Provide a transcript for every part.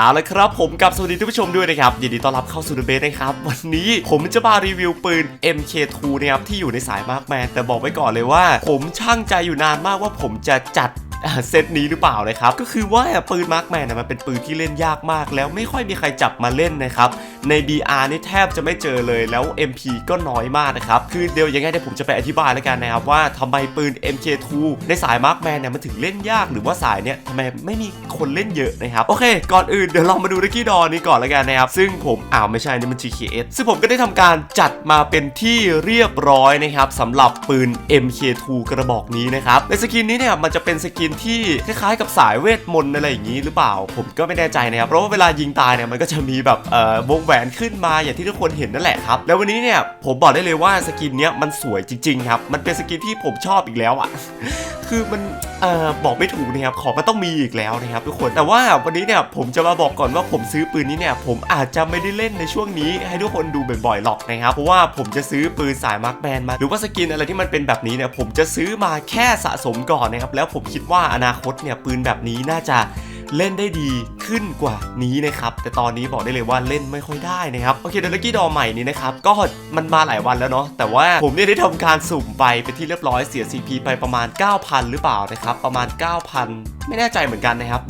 เอาละครับผมกับสวัสดีทุกผู้ชมด้วยนะครับยินดีต้อนรับเข้าสู่เดอะเบสนะครับ วันนี้ผมจะมารีวิวปืน MK2 นะครับที่อยู่ในสายมาร์กแมนแต่บอกไว้ก่อนเลยว่า ผมช่างใจอยู่นานมากว่าผมจะจัด เซตนี้หรือเปล่านะครับก็คือว่าปืนมาร์คแมนมันเป็นปืนที่เล่นยากมาก แล้วไม่ค่อยมีใครจับมาเล่นนะครับใน BR นี่แทบจะไม่เจอเลยแล้ว MP ก็น้อยมากนะครับคือเดี๋ยวยังไงเดี๋ยวผมจะไปอธิบายแล้วกันนะครับว่าทำไมปืน MK2 ในสายมาร์คแมนเนี่ยมันถึงเล่นยากหรือว่าสายเนี่ยทำไมไม่มีคนเล่นเยอะนะครับโอเค ก่อนอื่นเดี๋ยวเรามาดูลักกี้ดอนี้ก่อนแล้วกันนะครับซึ่งผมอ้าวไม่ใช่นี่มัน GKS ซึ่งผมก็ได้ทำการจัดมาเป็นที่เรียบร้อยนะครับสำหรับปืน MK2 กระบอกนี้นะครับในสกินนี้เนี่ยมันจะเป็นสกินที่คล้ายๆ กับสายเวทมนต์อะไรอย่างนี้หรือเปล่า ผมก็ไม่แน่ใจนะครับ เพราะว่าเวลายิงตายเนี่ยมันก็จะมีแบบเอ่อวงแหวนขึ้นมาอย่างที่ทุกคนเห็นนั่นแหละครับ แล้ววันนี้เนี่ยผมบอกได้เลยว่าสกินเนี้ยมันสวยจริงๆครับ มันเป็นสกินที่ผมชอบอีกแล้วอะ คือมัน เอ่อบอกไม่ถูกนะครับของมันต้องมีอีกแล้วนะครับทุกคนแต่ว่าวันนี้เนี่ยผมจะมาบอกก่อนว่าผมซื้อปืนนี้เนี่ยผมอาจจะไม่ได้เล่นในช่วงนี้ให้ทุกคนดูบ่อยๆหรอกนะครับเพราะว่าผมจะซื้อปืนสายมาร์คแมนมา หรือว่าสกินอะไรที่มันเป็นแบบนี้เนี่ยผมจะซื้อมาแค่สะสมก่อนนะครับแล้วผมคิดว่าอนาคตเนี่ยปืนแบบนี้น่าจะเล่นได้ดีขึ้นกว่านี้นะครับแต่ตอนนี้บอกได้เลยว่าเล่นไม่ค่อยได้นะครับโอเคเดลกกี้ดอใหม่นี้นะครับก็มันมาหลายวันแล้วเนาะแต่ว่าผมเนี่ยได้ทำการสุ่มไปเป็นที่เรียบร้อยเสีย CP ไปประมาณ 9,000 หรือเปล่านะครับประมาณ 9,000 ไม่แน่ใจเหมือนกันนะครับ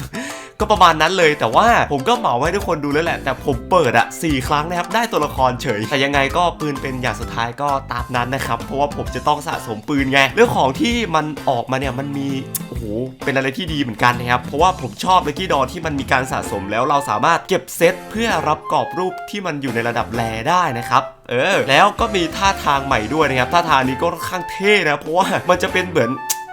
ก็ประมาณนั้นเลยแต่ว่าผมก็เหมาให้ทุกคนดูแล้วแหละ แต่ผมเปิดอะสี่ครั้งนะครับ ได้ตัวละครเฉย แต่ยังไงก็ปืนเป็นอย่างสุดท้ายก็ตามนั้นนะครับ เพราะว่าผมจะต้องสะสมปืนไง เรื่องของที่มันออกมาเนี่ยมันมีโอ้โหเป็นอะไรที่ดีเหมือนกันนะครับ เพราะว่าผมชอบเลกี้ดอที่มันมีการสะสมแล้วเราสามารถเก็บเซตเพื่อรับกรอบรูปที่มันอยู่ในระดับแรได้นะครับเออแล้วก็มีท่าทางใหม่ด้วยนะครับท่าทางนี้ก็ค่อนข้างเท่นะเพราะว่ามันจะเป็นเหมือน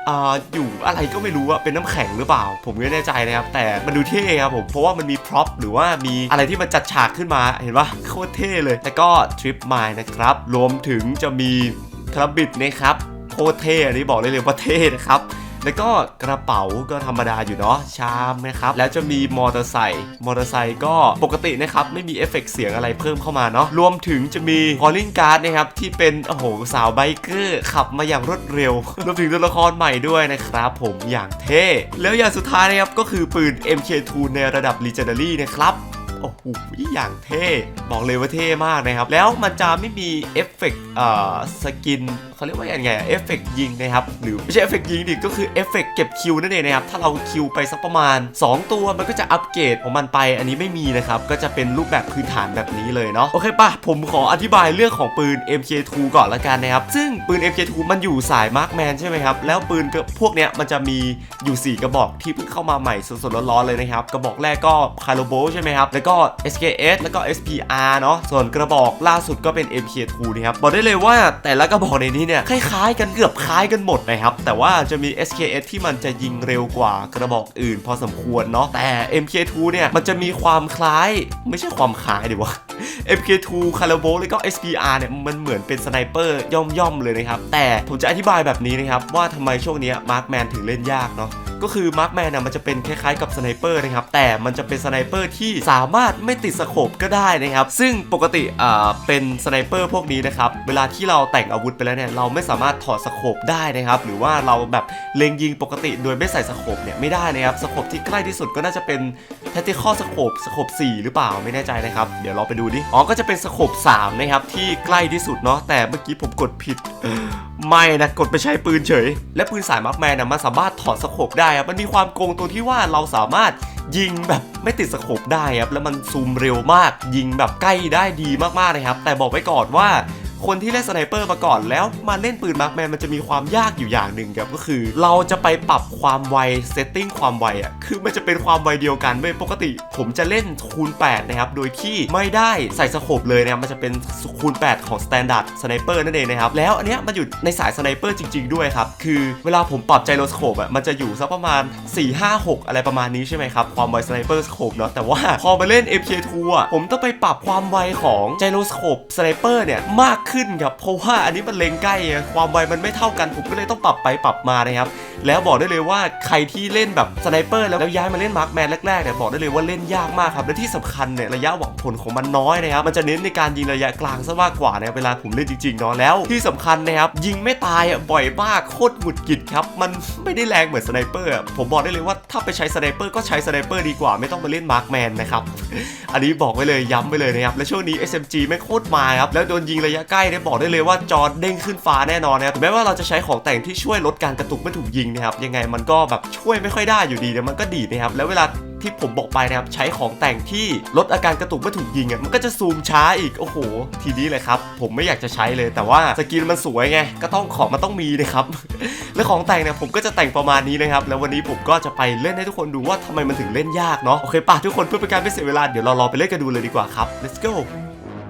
ออยู่อะไรก็ไม่รู้อะเป็นน้ำแข็งหรือเปล่า ผมไม่แน่ใจนะครับ แต่มันดูเท่ครับผม เพราะว่ามันมีพร็อพหรือว่ามีอะไรที่มันจัดฉากขึ้นมา เห็นปะโคตรเท่เลย แล้วก็ทริปไมล์นะครับ รวมถึงจะมีคราบิดนะครับ โคตรเท่อันนี้บอกเลยเลยว่าเท่นะครับ แล้วก็กระเป๋าก็ธรรมดาอยู่เนาะชามนะครับแล้วจะมีมอเตอร์ไซค์มอเตอร์ไซค์ก็ปกตินะครับไม่มีเอฟเฟกต์เสียงอะไรเพิ่มเข้ามาเนาะรวมถึงจะมีคอลลิงการ์ดนะครับที่เป็นโอ้โหสาวไบเกอร์ขับมาอย่างรวดเร็ว รวมถึงตัวละครใหม่ด้วยนะครับผมอย่างเท่แล้วอย่างสุดท้ายนะครับก็คือปืน MK2 ในระดับ Legendary นะครับ โอ้โหอย่างเท่บอกเลยว่าเท่มากนะครับ แล้วมันจะไม่มีเอฟเฟกต์เอ่อสกินเขาเรียกว่าอย่างไงเอฟเฟกต์ยิงนะครับหรือไม่ใช่เอฟเฟกต์ยิงดิก็คือเอฟเฟกต์เก็บคิวนั่นเองนะครับถ้าเราคิวไปสักประมาณ 2 ตัวมันก็จะอัปเกรดของมันไป อันนี้ไม่มีนะครับก็จะเป็นรูปแบบพื้นฐานแบบนี้เลยเนาะโอเคป่ะผมขออธิบายเรื่องของปืน MK2 ก่อนละกันนะครับซึ่งปืน MK2 มันอยู่สายมาร์คแมนใช่ไหมครับแล้วปืนพวกเนี้ยมันจะมีอยู่ 4 กระบอกที่เพิ่งเข้ามาใหม่สดๆร้อนๆเลยนะครับกระบอกแรกก็คาร์โลโบใช่ไหมครับแล้วก็ SKS แล้วก็ SPR เนาะส่วนกระบอกล่าสุดก็เป็น MK2 นะครับบอกได้เลยว่าแต่ละกระบอกในนี้เนี่ยคล้ายๆ กันเกือบคล้ายกันหมดนะครับแต่ว่าจะมี SKS ที่มันจะยิงเร็วกว่ากระบอกอื่น พอสมควรเนาะแต่ MK2 เนี่ยมันจะมีความคล้าย ไม่ใช่ความคล้ายดิวะ MK2 คาร์โบแล้วก็ SPR เนี่ยมันเหมือนเป็นสไนเปอร์ย่อมๆเลยนะครับแต่ผมจะอธิบายแบบนี้นะครับว่าทำไมช่วงนี้มาร์คแมนถึงเล่นยากเนาะ ก็คือมาร์คแมนน่ะมันจะเป็นคล้ายๆกับสไนเปอร์นะครับแต่มันจะเป็นสไนเปอร์ที่สามารถไม่ติดสโคปก็ได้นะครับ ซึ่งปกติอ่าเป็นสไนเปอร์พวกนี้นะครับเวลาที่เราแต่งอาวุธไปแล้วเนี่ยเราไม่สามารถถอดสโคปได้นะครับหรือว่าเราแบบเล็งยิงปกติโดยไม่ใส่สโคปเนี่ยไม่ได้นะครับสโคปที่ใกล้ที่สุดก็น่าจะเป็น แทติคอสโคปสโคป4หรือเปล่าไม่แน่ใจนะครับ เดี๋ยวเราไปดูดิ อ๋อ ก็จะเป็นสโคป3นะครับ ที่ใกล้ที่สุดเนาะ แต่เมื่อกี้ผมกดผิด ไม่นะ กดไปใช้ปืนเฉย และปืนสายมาร์คแมนนะมันสามารถถอดสโคปได้ครับมันมีความโกงตรงที่ว่าเราสามารถยิงแบบไม่ติดสโคปได้ครับ แล้วมันซูมเร็วมาก ยิงแบบใกล้ได้ดีมากๆเลยครับ แต่บอกไว้ก่อนว่า คนที่เล่นสไนเปอร์มาก่อนแล้วมาเล่นปืนมาร์คแมนมันจะมีความยากอยู่อย่างหนึ่งครับก็คือ เราจะไปปรับความไวเซตติ้งความไวอะคือมันจะเป็นความไวเดียวกันเว้ยปกติ ผมจะเล่นคูณ8นะครับโดยที่ไม่ได้ใส่สโคปเลยนะครับมันจะเป็นคูณ 8 ของ Standard Sniper นั่นเองนะครับแล้วอันเนี้ยมันอยู่ในสายสไนเปอร์จริง ๆด้วยครับคือเวลาผมปรับไจโรสโคปอะมันจะอยู่สักประมาณ 4 5 6 อะไรประมาณนี้ใช่ไหมครับความไวสไนเปอร์สโคปเนาะแต่ว่าพอมาเล่น MK2 อะผมต้องไปปรับความไวของไจโรสโคปสไนเปอร์เนี่ยมากขึ้นครับเพราะว่าอันนี้มันเลงใกล้ความไวมันไม่เท่ากันผมก็เลยต้องปรับไปปรับมานะครับแล้วบอกได้เลยว่าใครที่เล่นแบบสไนเปอร์แล้วย้ายมาเล่นมาร์คแมนแรกๆเนี่ยบอกได้เลยว่าเล่นยากมากครับและที่สำคัญเนี่ยระยะหวังผลของมันน้อยนะครับมันจะเน้นในการยิงระยะกลางซะมากกว่านะเวลาผมเล่นจริงๆเนาะแล้ว ที่สำคัญนะครับยิงไม่ตายบ่อยมากโคตรหงุดหงิดครับมันไม่ได้แรงเหมือนสไนเปอร์ผมบอกได้เลยว่าถ้าไปใช้สไนเปอร์ก็ใช้สไนเปอร์ดีกว่าไม่ต้องมาเล่นมาร์คแมนนะครับอันนี้บอกไว้เลยย้ำไว้เลยนะครับและช่วงนี้ SMG ไม่โคตรมาครับแล้วโดนยิงระยะใกล้เนี่ยบอกได้เลยว่าจอเด้งขึ้นฟ้าแน่นอนนะครับถึงแม้ว่าเราจะใช้ของแต่งที่ช่วยลดการกระตุกเมื่อถูกยิงนะครับยังไงมันก็แบบช่วยไม่ค่อยได้อยู่ดีเนี่ยมันก็ดีนะครับแล้วเวลาที่ผมบอกไปนะครับใช้ของแต่งที่ลดอาการกระตุกเมื่อถูกยิงอะมันก็จะซูมช้าอีกโอ้โห ทีนี้เลยครับผมไม่อยากจะใช้เลย แต่ว่าสกินมันสวยไงก็ต้องของมันต้องมีนะครับ และของแต่งเนี่ยผมก็จะแต่งประมาณนี้นะครับแล้ววันนี้ผมก็จะไปเล่นให้ทุกคนดูว่าทำไมมันถึงเล่นยากเนาะโอเคป่ะทุกคนเพื่อเป็นการไม่เสียเวลาเดี๋ยวเรารอไปเล่นกันดูเลยดีกว่าครับ let's go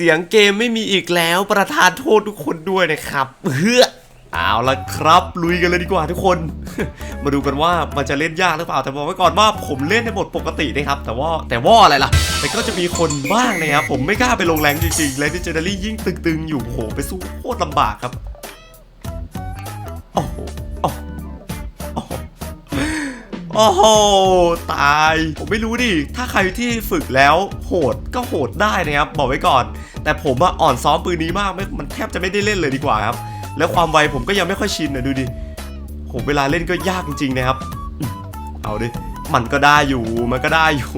สียงเกมไม่มีอีกแล้วประทานโทษทุกคนด้วยนะครับเฮ้อเอาละครับลุยกันเลยดีกว่าทุกคน มาดูกันว่ามันจะเล่นยากหรือเปล่าแต่บอกไว้ก่อนว่าผมเล่นในบทปกตินะครับ แต่ว่าแต่ว่าอะไรล่ะ แต่ก็จะมีคนบ้างนะครับผมไม่กล้าไปลงแรงจริงๆเลยที่เจเนอรี่ยิ่งตึงๆอยู่โหไปสู้โคตรลำบากครับโอ้โห อ้โห ตาย ผมไม่รู้ดิ ถ้าใครที่ฝึกแล้วโหดก็โหดได้นะครับ บอกไว้ก่อน แต่ผมอะอ่อนซ้อมปืนนี้มากไม่มันแทบจะไม่ได้เล่นเลยดีกว่าครับ แล้วความไวผมก็ยังไม่ค่อยชินนะดูดิโหเวลาเล่นก็ยากจริงๆนะครับ เอาดิ มันก็ได้อยู่ มันก็ได้อยู่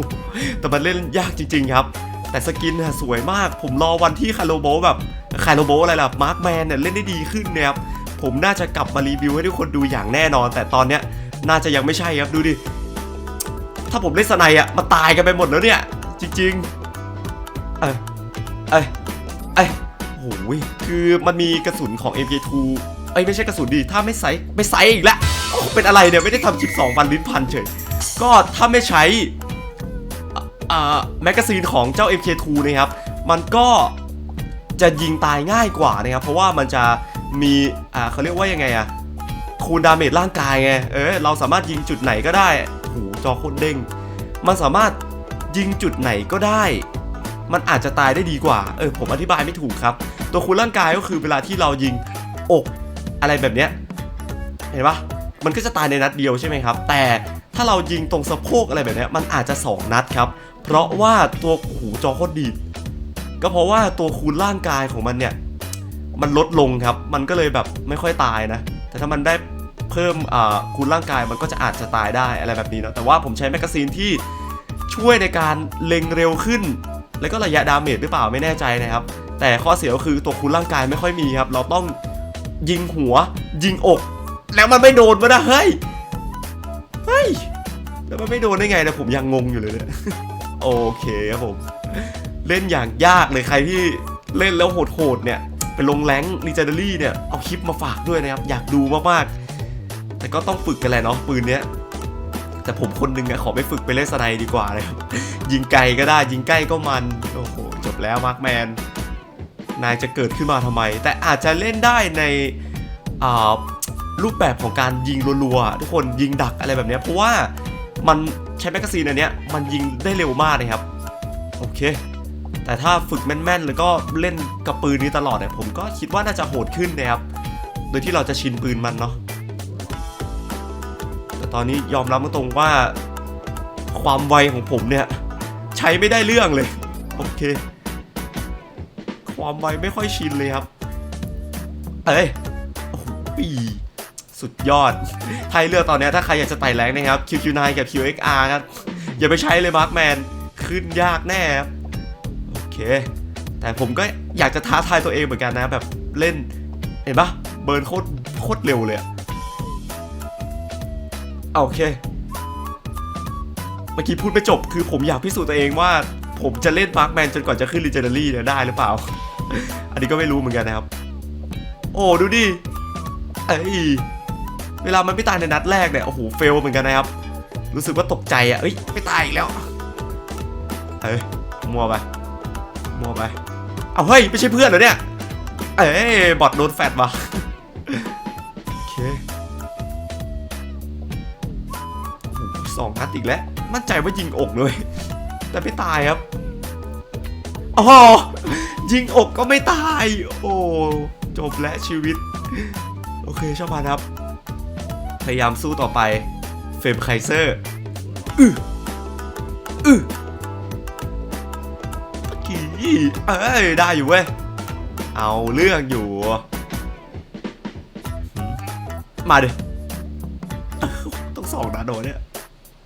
แต่มันเล่นยากจริง ๆ ครับ แต่สกินน่ะสวยมาก ผมรอวันที่คาโลโบแบบคาโลโบอะไรล่ะ มาร์คแมนเนี่ยเล่นได้ดีขึ้นนะครับ ผมน่าจะกลับมารีวิวให้ทุกคนดูอย่างแน่นอน แต่ตอนเนี้ย น่าจะยังไม่ใช่ครับดูดิ ถ้าผมเล่นสไนอะมาตายกันไปหมดแล้วเนี่ย จริงๆเอ้ยเอ้ยเอ้ยโอ้ยคือมันมีกระสุนของ MK2 เอ้ยไม่ใช่กระสุนดิถ้าไม่ใส่ไม่ใส่อีกแล้วโอ้เป็นอะไรเนี่ยไม่ได้ทำคลิป2วันลิ้นพันเฉย ก็ถ้าไม่ใช้อ่แมกกาซีนของเจ้า MK2 นะครับ มันก็จะยิงตายง่ายกว่านะครับ เพราะว่ามันจะมีอ่าเขาเรียกว่ายังไงอะ คูณดาเมจร่างกายไง เออเราสามารถยิงจุดไหนก็ได้โอ้โหจอโคตรเด้ง มันสามารถยิงจุดไหนก็ได้ มันอาจจะตายได้ดีกว่า เออผมอธิบายไม่ถูกครับ ตัวคูณร่างกายก็คือเวลาที่เรายิงอกอะไรแบบเนี้ย เห็นปะมันก็จะตายในนัดเดียวใช่ไหมครับ แต่ถ้าเรายิงตรงสะโพกอะไรแบบนี้มันอาจจะ 2 นัดครับ เพราะว่าตัวหูจอโคตรดีดก็เพราะว่าตัวคูณร่างกายของมันเนี่ย มันลดลงครับ มันก็เลยแบบไม่ค่อยตายนะ แต่ถ้ามันได้ เพิ่มอ่าคูณร่างกายมันก็จะอาจจะตายได้อะไรแบบนี้เนอะแต่ว่าผมใช้แมกกาซีนที่ช่วยในการเล็งเร็วขึ้น แล้วก็ระยะดาเมจหรือเปล่าไม่แน่ใจนะครับ แต่ข้อเสียก็คือตัวคูณร่างกายไม่ค่อยมีครับ เราต้องยิงหัว ยิงอก แล้วมันไม่โดนมานะเฮ้ยเฮ้ยแล้วมันไม่โดนได้ไงนะผมยังงงอยู่เลยเนี่ยโอเคครับผมเล่นอย่างยากเลยใครที่เล่นแล้วโหดๆเนี่ยไปลงแรงลีเจนดารี่เนี่ยเอาคลิปมาฝากด้วยนะครับ อยากดูมากๆ ก็ต้องฝึกกันแหละเนาะปืนเนี้ยแต่ผมคนหนึงอะขอไปฝึกไปเล่นสไนดีกว่าเลยครับยิงไกลก็ได้ยิงใกล้ก็มันโอ้โหจบแล้วมาร์คแมนนายจะเกิดขึ้นมาทำไม แต่อาจจะเล่นได้ในอ่ารูปแบบของการยิงรัวๆทุกคนยิงดักอะไรแบบเนี้ยเพราะว่ามันใช้แมกกาซีนอันเนี้ยมันยิงได้เร็วมากเลยครับโอเค แต่ถ้าฝึกแม่นๆ แล้วก็เล่นกับปืนนี้ตลอดเนี่ยผมก็คิดว่าน่าจะโหดขึ้นนะครับโดยที่เราจะชินปืนมันเนาะ ตอนนี้ยอมรับตรงว่า ความไวของผมเนี่ย ใช้ไม่ได้เรื่องเลย โอเค ความไวไม่ค่อยชินเลยครับ เอ้ยโอ้โหสุดยอดไทยเลือกตอนนี้ถ้าใครอยากจะไต่แรงนะครับ QQ9 กับ QXR ครับ อย่าไปใช้เลยมาร์คแมน ขึ้นยากแน่ครับ โอเค แต่ผมก็อยากจะท้าทายตัวเองเหมือนกันนะ แบบเล่น เห็นปะเบิร์นโคตรโคตรเร็วเลย อะโอเค เมื่อกี้พูดไม่จบคือผมอยากพิสูจน์ตัวเองว่า ผมจะเล่นมาร์คแมนจนกว่าจะขึ้น Legendary เนี่ยได้หรือเปล่า อันนี้ก็ไม่รู้เหมือนกันนะครับ โอ้ดูดิเอ้ยเวลามันไม่ตายในนัดแรกเนี่ยโอ้โหเฟลเหมือนกันนะครับ รู้สึกว่าตกใจอะเอ้ยไม่ตายอีกแล้วเอ้ยมัวไปมัวไปเอาเฮ้ยไม่ใช่เพื่อนเหรอเนี่ย เอ้ยบอทโดนแฟดว่ะ อีกแล้ว มั่นใจว่ายิงอกเลย แต่ไม่ตายครับอ๋อยิงอกก็ไม่ตาย โอ้จบและชีวิต โอเคชอบพานครับ พยายามสู้ต่อไป เฟมไคเซอร์อืออือกี้เอ้ยได้อยู่เว้ย เอาเรื่องอยู่ มาดิต้องสองนะโดนเนี่ย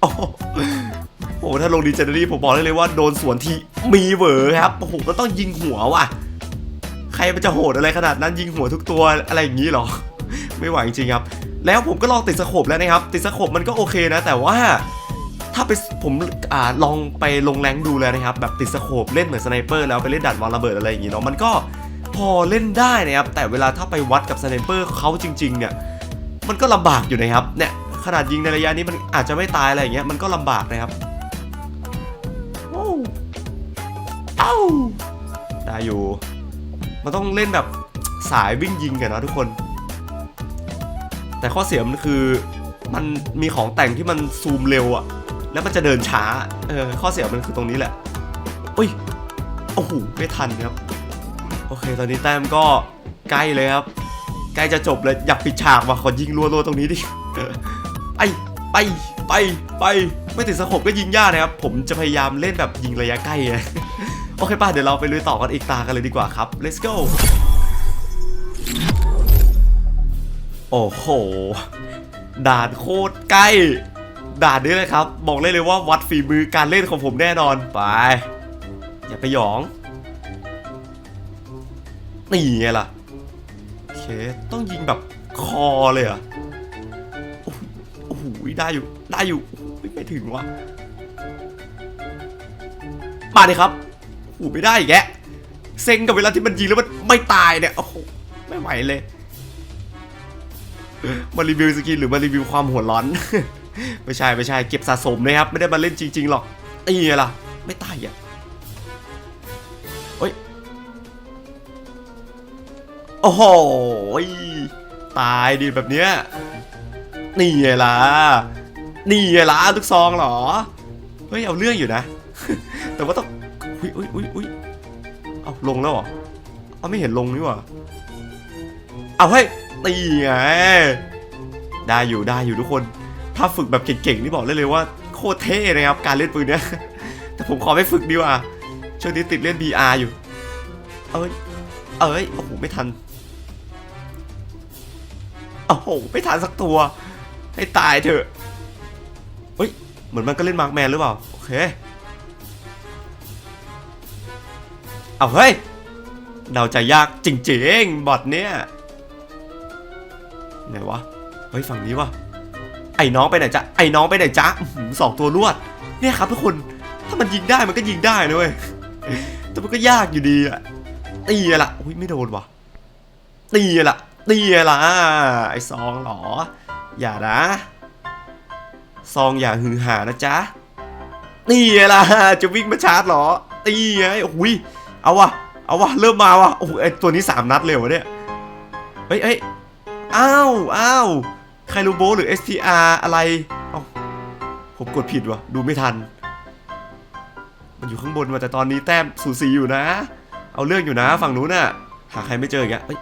โอ้โหถ้าลงดีเจเนอรี่ผมบอกได้เลยว่าโดนสวนทีมีเหวอครับโอ้โหก็ต้องยิงหัวว่ะ ใครมันจะโหดอะไรขนาดนั้นยิงหัวทุกตัวอะไรอย่างนี้หรอ ไม่ไหวจริงครับ แล้วผมก็ลองติดสโคปแล้วนะครับ ติดสโคปมันก็โอเคนะ แต่ว่าถ้าไปผมอ่าลองไปลงแรงดูแล้วนะครับ แบบติดสโคปเล่นเหมือนสไนเปอร์แล้วไปเล่นดัดวางระเบิดอะไรอย่างนี้เนาะมันก็พอเล่นได้นะครับ แต่เวลาถ้าไปวัดกับสไนเปอร์เขาจริง ๆ เนี่ย มันก็ลำบากอยู่นะครับเนี่ย ขนาดยิงในระยะนี้มันอาจจะไม่ตายอะไรอย่างเงี้ยมันก็ลำบากนะครับโอ้เอ้าได้อยู่ มันต้องเล่นแบบสายวิ่งยิงกันนะทุกคน แต่ข้อเสียมันคือมันมีของแต่งที่มันซูมเร็วอะแล้วมันจะเดินช้า เออข้อเสียมันคือตรงนี้แหละอุ้ยโอ้โหไม่ทันครับ โอเค ตอนนี้แต้มก็ใกล้เลยครับ ใกล้จะจบเลยอยากปิดฉากว่ะขอยิงรัวๆตรงนี้ดิเออ ไปไปไปไม่ติดสโคปก็ยิงยากนะครับ ผมจะพยายามเล่นแบบยิงระยะใกล้โอเคป่ะเดี๋ยวเราไปลุยต่อกันอีกตากันเลยดีกว่าครับ let's go โอ้โห ด่านโคตรใกล้ ด่านนี้เลยครับ บอกเลยเลยว่าวัดฝีมือการเล่นของผมแน่นอน ไป อย่าไปหยอง นี่ไงล่ะ โอเค ต้องยิงแบบคอเลยเหรอโอ้โหโอ้โห ได้อยู่ ได้อยู่ไม่ถึงว่ะมาเลยครับโอ้ไม่ได้แกเซ็งกับเวลาที่มันยิงแล้วมันไม่ตายเนี่ย โอ้โห ไม่ไหวเลย มารีวิวสกินหรือมารีวิวความหัวร้อน ไม่ใช่ไม่ใช่เก็บสะสมนะครับ ไม่ได้มาเล่นจริง ๆ หรอกไอ้ไงล่ะ ไม่ตายอะเฮ้ย โอ้โห ตายดีแบบเนี้ย นี่ไงล่ะ นี่ไงล่ะทุกซองเหรอ เฮ้ย เอาเรื่องอยู่นะ แต่ว่าต้อง อุ้ยอุ้ยอุ้ยอุ้ยเอาลงแล้วเหรอ เอาไม่เห็นลงนี่หว่า เอาเฮ้ยตีไง ได้อยู่ได้อยู่ทุกคน ถ้าฝึกแบบเก่งๆนี่บอกได้เลยว่าโคตรเท่นะครับ การเล่นปืนเนี้ย แต่ผมขอไม่ฝึกดีกว่า ช่วงนี้ติดเล่น BR อยู่ เอ้ย เอ้ย โอ้โห ไม่ทัน โอ้โห ไม่ทันสักตัว ให้ตายเถอะเฮ้ย เหมือนมันก็เล่นมาร์กแมนหรือเปล่า โอเค เอาเฮ้ย เดาใจยากจริงๆ บอทเนี่ย ไหนวะ เฮ้ย ฝั่งนี้วะไอ้น้องไปไหนจ๊ะ ไอ้น้องไปไหนจ๊ะสองตัวรวด เนี่ยครับทุกคน ถ้ามันยิงได้มันก็ยิงได้นะเว้ย แต่มันก็ยากอยู่ดีอะตีอะละอุ้ยไม่โดนวะตีอะละตีอะละไอ้ซองหรอ อย่านะ ซองอย่าหือหานะจ๊ะ นี่ไงล่ะ จะวิ่งมาชาร์จเหรอนี่ไงโอ้ยเอาวะเอาวะเริ่มมาวะโอ้โหไอตัวนี้สามนัดเลยวะเนี่ย เฮ้ยเฮ้ยอ้าวอ้าวไคลูโบหรือ STR อะไร เอ้า ผมกดผิดวะดูไม่ทัน มันอยู่ข้างบนมาแต่ตอนนี้แต้มสูสีอยู่นะ เอาเรื่องอยู่นะฝั่งนู้นน่ะ หาใครไม่เจออีกอะเฮ้ย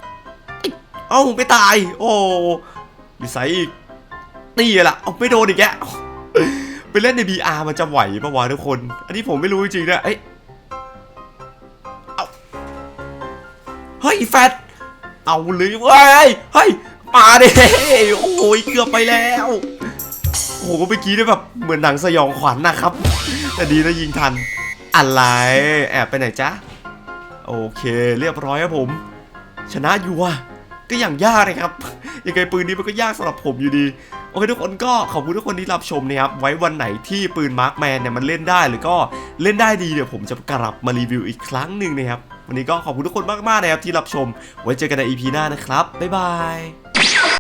เอ้ยเอ้าไม่ตาย โอ้ดิไซอีก นี่แหละเอาไม่โดนอีกแกไปเล่นใน BR มันจะไหวปะวะทุกคน อันนี้ผมไม่รู้จริงๆนะเอ้ยเอาเฮ้ยแฟดเอาเลยเว้ยเฮ้ยมาดิโอ้ยเกือบไปแล้วโอ้โหเมื่อกี้ได้แบบเหมือนหนังสยองขวัญนะครับ แต่ดีนะยิงทัน อะไรแอบไปไหนจ๊ะโอเค เรียบร้อยครับผม ชนะอยู่ว่ะก็อย่างยากนะครับยังไงปืนนี้มันก็ยากสำหรับผมอยู่ดี โอเคทุกคนก็ขอบคุณทุกคนที่รับชมนะครับ ไว้วันไหนที่ปืนมาร์คแมนเนี่ยมันเล่นได้หรือก็เล่นได้ดีเดี๋ยวผมจะกลับมารีวิวอีกครั้งหนึ่งนะครับ วันนี้ก็ขอบคุณทุกคนมากๆนะครับที่รับชม ไว้เจอกันใน EP หน้านะครับบ๊ายบาย